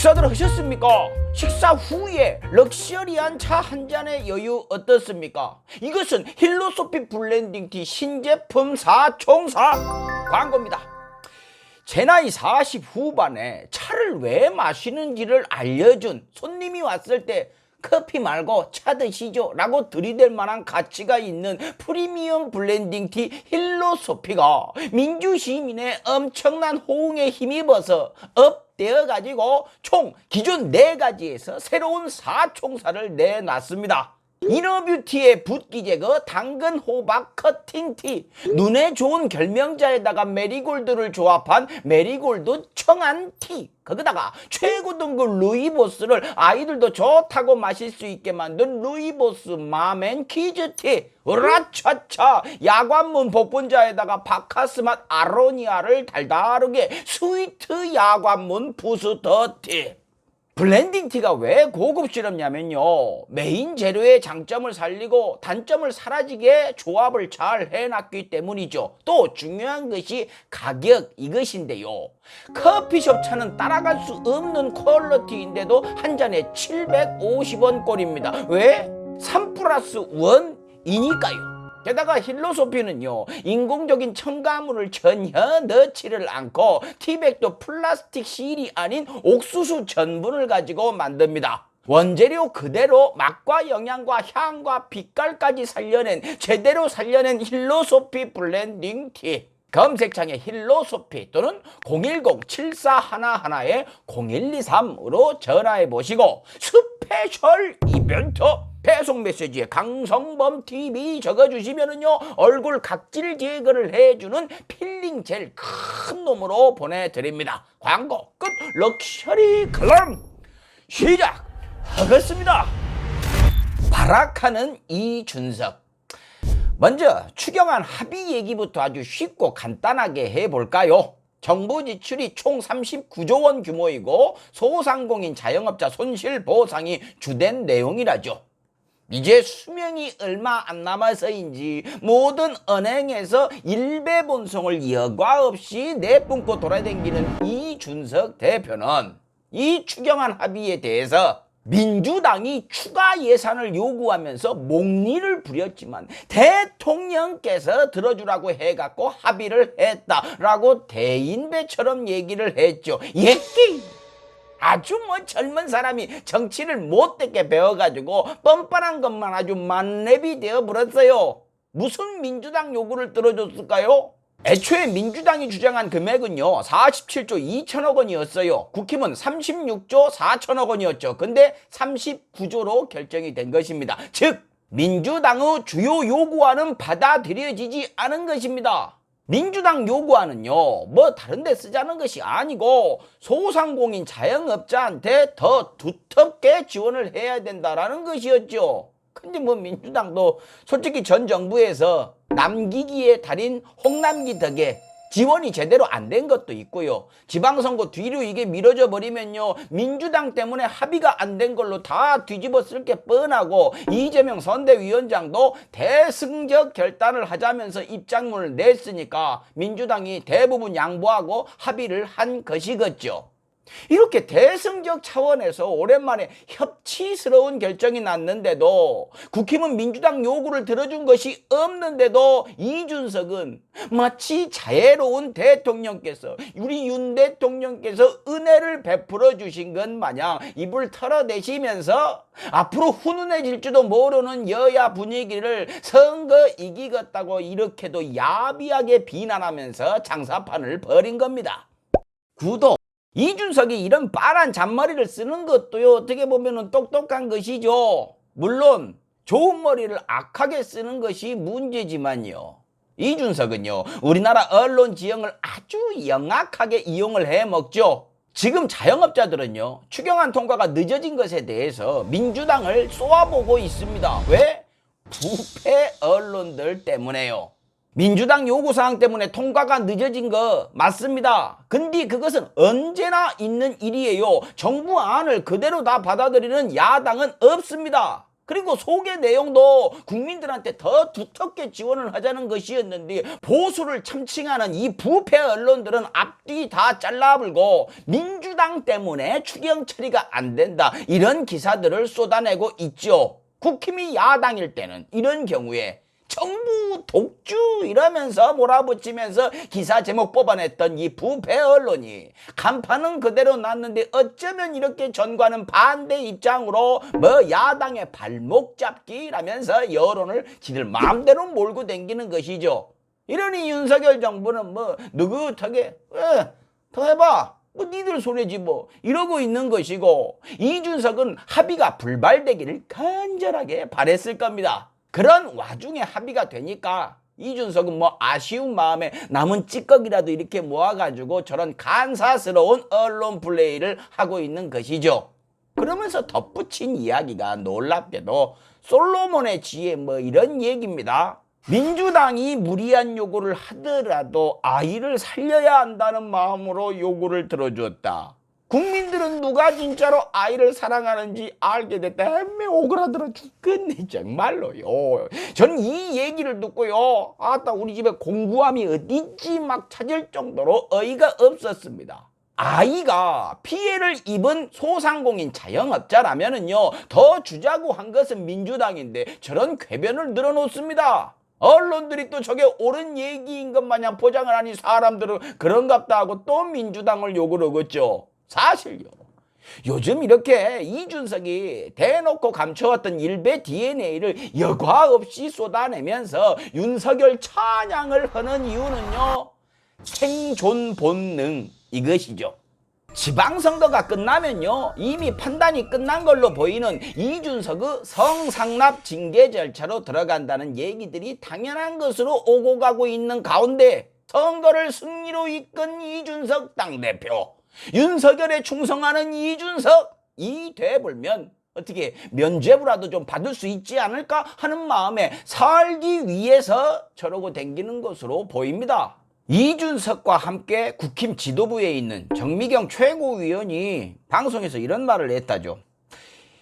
식사들 하셨습니까? 식사 후에 럭셔리한 차 한 잔의 여유 어떻습니까? 이것은 힐로소피 블렌딩 티 신제품 4총사 광고입니다. 제 나이 40 후반에 차를 왜 마시는지를 알려준 손님이 왔을 때 커피 말고 차 드시죠 라고 들이댈 만한 가치가 있는 프리미엄 블렌딩 티 힐로소피가 민주시민의 엄청난 호응에 힘입어서 업 되어 가지고 총 기존 4가지에서 새로운 4총사를 내놨습니다. 이너뷰티의 붓기 제거 당근 호박 커팅티. 눈에 좋은 결명자에다가 메리골드를 조합한 메리골드 청안티. 거기다가 최고 등급 루이보스를 아이들도 좋다고 마실 수 있게 만든 루이보스 마멘 키즈티. 으라차차! 야관문 복분자에다가 바카스맛 아로니아를 달달하게 스위트 야관문 부스터티 블렌딩 티가 왜 고급스럽냐면요. 메인 재료의 장점을 살리고 단점을 사라지게 조합을 잘 해놨기 때문이죠. 또 중요한 것이 가격 이것인데요. 커피숍 차는 따라갈 수 없는 퀄리티인데도 한 잔에 750원 꼴입니다. 왜? 3 플러스 1이니까요. 게다가 힐로소피는요 인공적인 첨가물을 전혀 넣지를 않고 티백도 플라스틱 실이 아닌 옥수수 전분을 가지고 만듭니다. 원재료 그대로 맛과 영양과 향과 빛깔까지 살려낸 제대로 살려낸 힐로소피 블렌딩 티. 검색창에 힐로소피 또는 010-7411에 0123 으로 전화해 보시고 스페셜 이벤트 배송 메시지에 강성범 TV 적어주시면은요 얼굴 각질 제거를 해주는 필링 젤 큰 놈으로 보내드립니다. 광고 끝. 럭셔리 클럼 시작하겠습니다. 바라카는 이준석. 먼저 추경안 합의 얘기부터 아주 쉽고 간단하게 해볼까요? 정부 지출이 총 39조 원 규모이고 소상공인 자영업자 손실 보상이 주된 내용이라죠. 이제 수명이 얼마 안 남아서인지 모든 은행에서 일배 본송을 여과 없이 내뿜고 돌아다니는 이준석 대표는 이 추경안 합의에 대해서 민주당이 추가 예산을 요구하면서 목리를 부렸지만 대통령께서 들어주라고 해갖고 합의를 했다라고 대인배처럼 얘기를 했죠. 예끼! 아주 뭐 젊은 사람이 정치를 못되게 배워가지고 뻔뻔한 것만 아주 만렙이 되어 버렸어요. 무슨 민주당 요구를 들어줬을까요? 애초에 민주당이 주장한 금액은요 47조 2천억 원이었어요. 국힘은 36조 4천억 원이었죠. 근데 39조로 결정이 된 것입니다. 즉 민주당의 주요 요구안은 받아들여지지 않은 것입니다. 민주당 요구안은요, 뭐 다른 데 쓰자는 것이 아니고 소상공인 자영업자한테 더 두텁게 지원을 해야 된다라는 것이었죠. 근데 뭐 민주당도 솔직히 전 정부에서 남기기의 달인 홍남기 덕에 지원이 제대로 안 된 것도 있고요. 지방선거 뒤로 이게 미뤄져 버리면요. 민주당 때문에 합의가 안 된 걸로 다 뒤집어 쓸 게 뻔하고 이재명 선대위원장도 대승적 결단을 하자면서 입장문을 냈으니까 민주당이 대부분 양보하고 합의를 한 것이겠죠. 이렇게 대승적 차원에서 오랜만에 협치스러운 결정이 났는데도 국힘은 민주당 요구를 들어준 것이 없는데도 이준석은 마치 자애로운 대통령께서 우리 윤 대통령께서 은혜를 베풀어 주신 것 마냥 입을 털어대시면서 앞으로 훈훈해질지도 모르는 여야 분위기를 선거 이기겠다고 이렇게도 야비하게 비난하면서 장사판을 벌인 겁니다. 구독 이준석이 이런 빠란 잔머리를 쓰는 것도요, 어떻게 보면 똑똑한 것이죠. 물론, 좋은 머리를 악하게 쓰는 것이 문제지만요. 이준석은요, 우리나라 언론 지형을 아주 영악하게 이용을 해 먹죠. 지금 자영업자들은요, 추경안 통과가 늦어진 것에 대해서 민주당을 쏘아보고 있습니다. 왜? 부패 언론들 때문에요. 민주당 요구사항 때문에 통과가 늦어진 거 맞습니다. 근데 그것은 언제나 있는 일이에요. 정부 안을 그대로 다 받아들이는 야당은 없습니다. 그리고 소개 내용도 국민들한테 더 두텁게 지원을 하자는 것이었는데 보수를 참칭하는 이 부패 언론들은 앞뒤 다 잘라불고 민주당 때문에 추경 처리가 안 된다 이런 기사들을 쏟아내고 있죠. 국힘이 야당일 때는 이런 경우에 정부 독주 이러면서 몰아붙이면서 기사 제목 뽑아냈던 이 부패 언론이 간판은 그대로 놨는데 어쩌면 이렇게 전과는 반대 입장으로 뭐 야당의 발목 잡기라면서 여론을 지들 마음대로 몰고 댕기는 것이죠. 이러니 윤석열 정부는 뭐 느긋하게 에, 더 해봐. 뭐 니들 손해지 뭐 이러고 있는 것이고 이준석은 합의가 불발되기를 간절하게 바랬을 겁니다. 그런 와중에 합의가 되니까 이준석은 뭐 아쉬운 마음에 남은 찌꺼기라도 이렇게 모아가지고 저런 간사스러운 언론 플레이를 하고 있는 것이죠. 그러면서 덧붙인 이야기가 놀랍게도 솔로몬의 지혜 뭐 이런 얘기입니다. 민주당이 무리한 요구를 하더라도 아이를 살려야 한다는 마음으로 요구를 들어주었다. 국민들은 누가 진짜로 아이를 사랑하는지 알게 됐다. 햄매 오그라들어 죽겠네 정말로요. 전 이 얘기를 듣고요. 아따 우리 집에 공구함이 어디지 막 찾을 정도로 어이가 없었습니다. 아이가 피해를 입은 소상공인 자영업자라면은요 더 주자고 한 것은 민주당인데 저런 궤변을 늘어놓습니다. 언론들이 또 저게 옳은 얘기인 것 마냥 포장을 하니 사람들은 그런갑다 하고 또 민주당을 욕을 하겠죠. 사실요. 요즘 이렇게 이준석이 대놓고 감춰왔던 일베 DNA를 여과 없이 쏟아내면서 윤석열 찬양을 하는 이유는요. 생존 본능 이것이죠. 지방선거가 끝나면요 이미 판단이 끝난 걸로 보이는 이준석의 성상납 징계 절차로 들어간다는 얘기들이 당연한 것으로 오고 가고 있는 가운데 선거를 승리로 이끈 이준석 당대표 윤석열에 충성하는 이준석 이 되불면 어떻게 면죄부라도 좀 받을 수 있지 않을까 하는 마음에 살기 위해서 저러고 댕기는 것으로 보입니다. 이준석과 함께 국힘 지도부에 있는 정미경 최고위원이 방송에서 이런 말을 했다죠.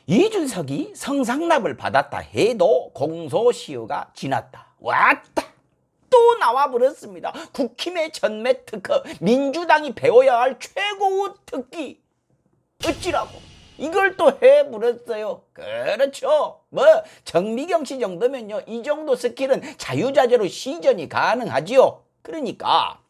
이준석이 성상납을 받았다 해도 공소시효가 지났다. 왔다. 또 나와 버렸습니다. 국힘의 전매 특허, 민주당이 배워야 할 최고의 특기. 어찌라고? 이걸 또 해버렸어요. 그렇죠. 뭐 정미경 씨 정도면요. 이 정도 스킬은 자유자재로 시전이 가능하지요. 그러니까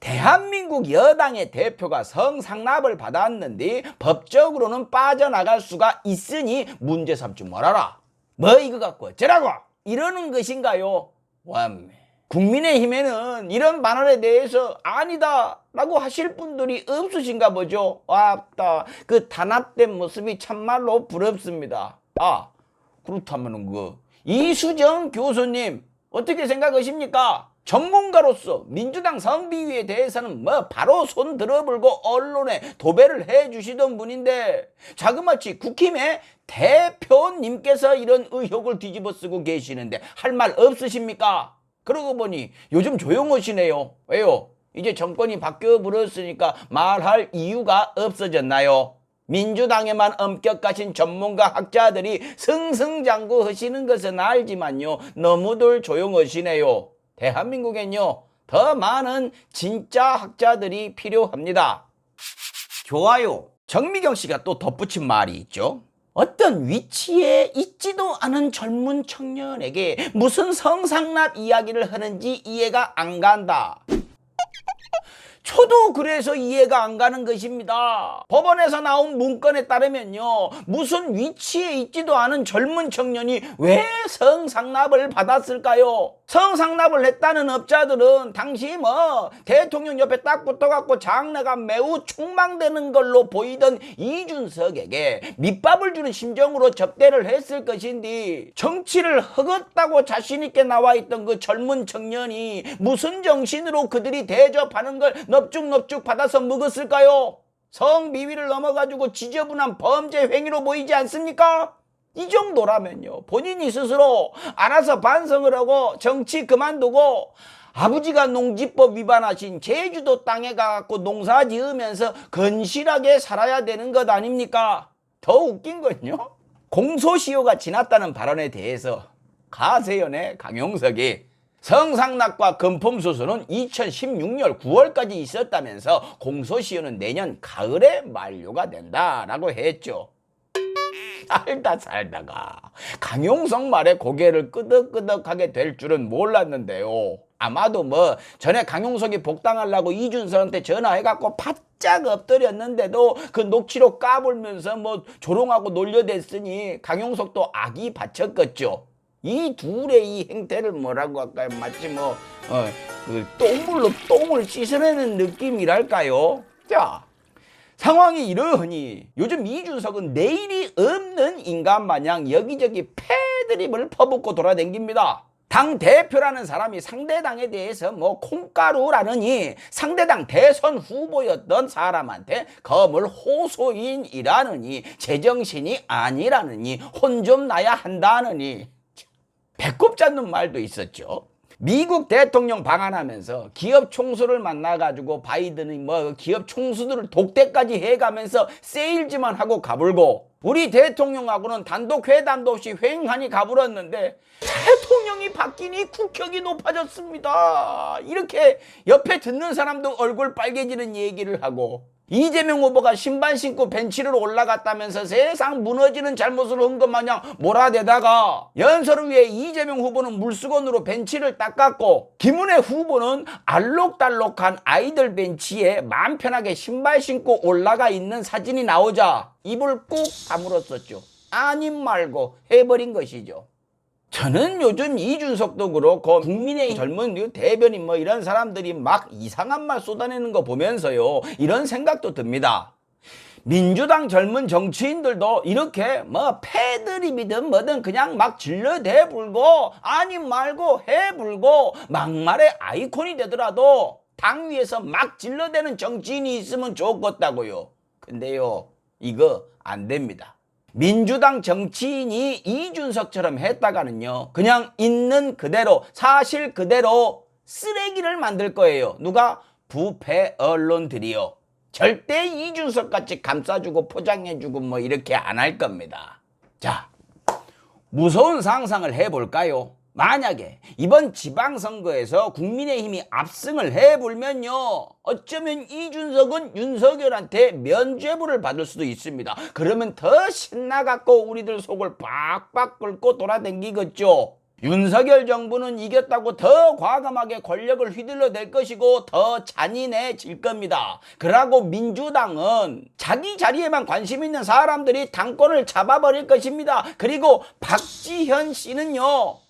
대한민국 여당의 대표가 성상납을 받았는데 법적으로는 빠져나갈 수가 있으니 문제 삼지 말아라. 뭐 이거 갖고 어쩌라고 이러는 것인가요? 완매. 국민의힘에는 이런 반언에 대해서 아니다 라고 하실 분들이 없으신가 보죠. 왔다. 그 단합된 모습이 참말로 부럽습니다. 아, 그렇다면은 그 이수정 교수님 어떻게 생각하십니까? 전문가로서 민주당 성비위에 대해서는 뭐 바로 손 들어불고 언론에 도배를 해 주시던 분인데 자그마치 국힘의 대표님께서 이런 의혹을 뒤집어 쓰고 계시는데 할 말 없으십니까? 그러고 보니 요즘 조용하시네요. 왜요? 이제 정권이 바뀌어 버렸으니까 말할 이유가 없어졌나요? 민주당에만 엄격하신 전문가 학자들이 승승장구 하시는 것은 알지만요. 너무들 조용하시네요. 대한민국엔요. 더 많은 진짜 학자들이 필요합니다. 좋아요. 정미경 씨가 또 덧붙인 말이 있죠. 어떤 위치에 있지도 않은 젊은 청년에게 무슨 성상납 이야기를 하는지 이해가 안 간다. 저도 그래서 이해가 안 가는 것입니다. 법원에서 나온 문건에 따르면요. 무슨 위치에 있지도 않은 젊은 청년이 왜 성상납을 받았을까요? 성상납을 했다는 업자들은 당시 뭐 대통령 옆에 딱 붙어갖고 장래가 매우 촉망되는 걸로 보이던 이준석에게 밑밥을 주는 심정으로 접대를 했을 것인데 정치를 허겄다고 자신있게 나와 있던 그 젊은 청년이 무슨 정신으로 그들이 대접하는 걸 넙죽넙죽 받아서 먹었을까요? 성비위를 넘어가지고 지저분한 범죄 행위로 보이지 않습니까? 이 정도라면요. 본인이 스스로 알아서 반성을 하고 정치 그만두고 아버지가 농지법 위반하신 제주도 땅에 가갖고 농사 지으면서 건실하게 살아야 되는 것 아닙니까? 더 웃긴 건요. 공소시효가 지났다는 발언에 대해서 가세연의 강용석이 성상납과 금품수수는 2016년 9월까지 있었다면서 공소시효는 내년 가을에 만료가 된다라고 했죠. 살다 살다가 강용석 말에 고개를 끄덕끄덕하게 될 줄은 몰랐는데요. 아마도 뭐 전에 강용석이 복당하려고 이준석한테 전화해갖고 바짝 엎드렸는데도 그 녹취록 까불면서 뭐 조롱하고 놀려댔으니 강용석도 악이 받쳤겠죠. 이 둘의 이 행태를 뭐라고 할까요? 마치 뭐 어, 그 똥물로 똥을 씻어내는 느낌이랄까요? 자, 상황이 이러하니 요즘 이준석은 내일이 없는 인간 마냥 여기저기 패드립을 퍼붓고 돌아댕깁니다. 당 대표라는 사람이 상대당에 대해서 뭐 콩가루라느니 상대당 대선 후보였던 사람한테 검을 호소인이라느니 제정신이 아니라느니 혼 좀 나야 한다느니 배꼽 잡는 말도 있었죠. 미국 대통령 방한하면서 기업 총수를 만나가지고 바이든이 뭐 기업 총수들을 독대까지 해가면서 세일즈만 하고 가불고 우리 대통령하고는 단독 회담도 없이 횡하니 가불었는데 대통령이 바뀌니 국격이 높아졌습니다. 이렇게 옆에 듣는 사람도 얼굴 빨개지는 얘기를 하고 이재명 후보가 신발 신고 벤치를 올라갔다면서 세상 무너지는 잘못을 한 것 마냥 몰아대다가 연설을 위해 이재명 후보는 물수건으로 벤치를 닦았고 김은혜 후보는 알록달록한 아이들 벤치에 마음 편하게 신발 신고 올라가 있는 사진이 나오자 입을 꾹 다물었었죠. 아님 말고 해버린 것이죠. 저는 요즘 이준석도 그렇고 국민의 젊은 대변인 뭐 이런 사람들이 막 이상한 말 쏟아내는 거 보면서요 이런 생각도 듭니다. 민주당 젊은 정치인들도 이렇게 뭐 패드립이든 뭐든 그냥 막 질러대 불고 아니 말고 해 불고 막말의 아이콘이 되더라도 당 위에서 막 질러대는 정치인이 있으면 좋겠다고요. 근데요 이거 안 됩니다. 민주당 정치인이 이준석처럼 했다가는요, 그냥 있는 그대로, 사실 그대로 쓰레기를 만들 거예요. 누가? 부패 언론들이요. 절대 이준석 같이 감싸주고 포장해주고 뭐 이렇게 안 할 겁니다. 자, 무서운 상상을 해볼까요? 만약에 이번 지방선거에서 국민의힘이 압승을 해불면요 어쩌면 이준석은 윤석열한테 면죄부를 받을 수도 있습니다 그러면 더 신나갖고 우리들 속을 빡빡 끓고 돌아댕기겠죠 윤석열 정부는 이겼다고 더 과감하게 권력을 휘둘러 댈 것이고 더 잔인해질 겁니다. 그러고 민주당은 자기 자리에만 관심 있는 사람들이 당권을 잡아버릴 것입니다. 그리고 박지현 씨는요.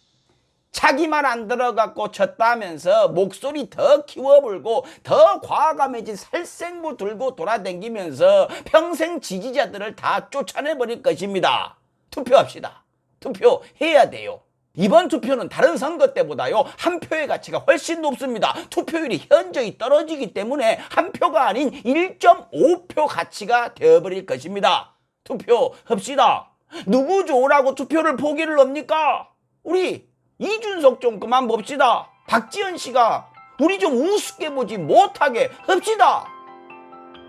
자기만 안 들어갖고 쳤다면서 목소리 더 키워불고 더 과감해진 살생부 들고 돌아다니면서 평생 지지자들을 다 쫓아내버릴 것입니다. 투표합시다. 투표해야 돼요. 이번 투표는 다른 선거 때보다요 한 표의 가치가 훨씬 높습니다. 투표율이 현저히 떨어지기 때문에 한 표가 아닌 1.5표 가치가 되어버릴 것입니다. 투표합시다. 누구 좋으라고 투표를 포기를 합니까? 우리 이준석 좀 그만 봅시다. 박지현 씨가 우리 좀 우습게 보지 못하게 합시다.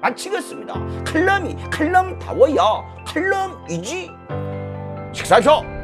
마치겠습니다. 칼럼이 칼럼다워야 칼럼이지. 식사하십시오.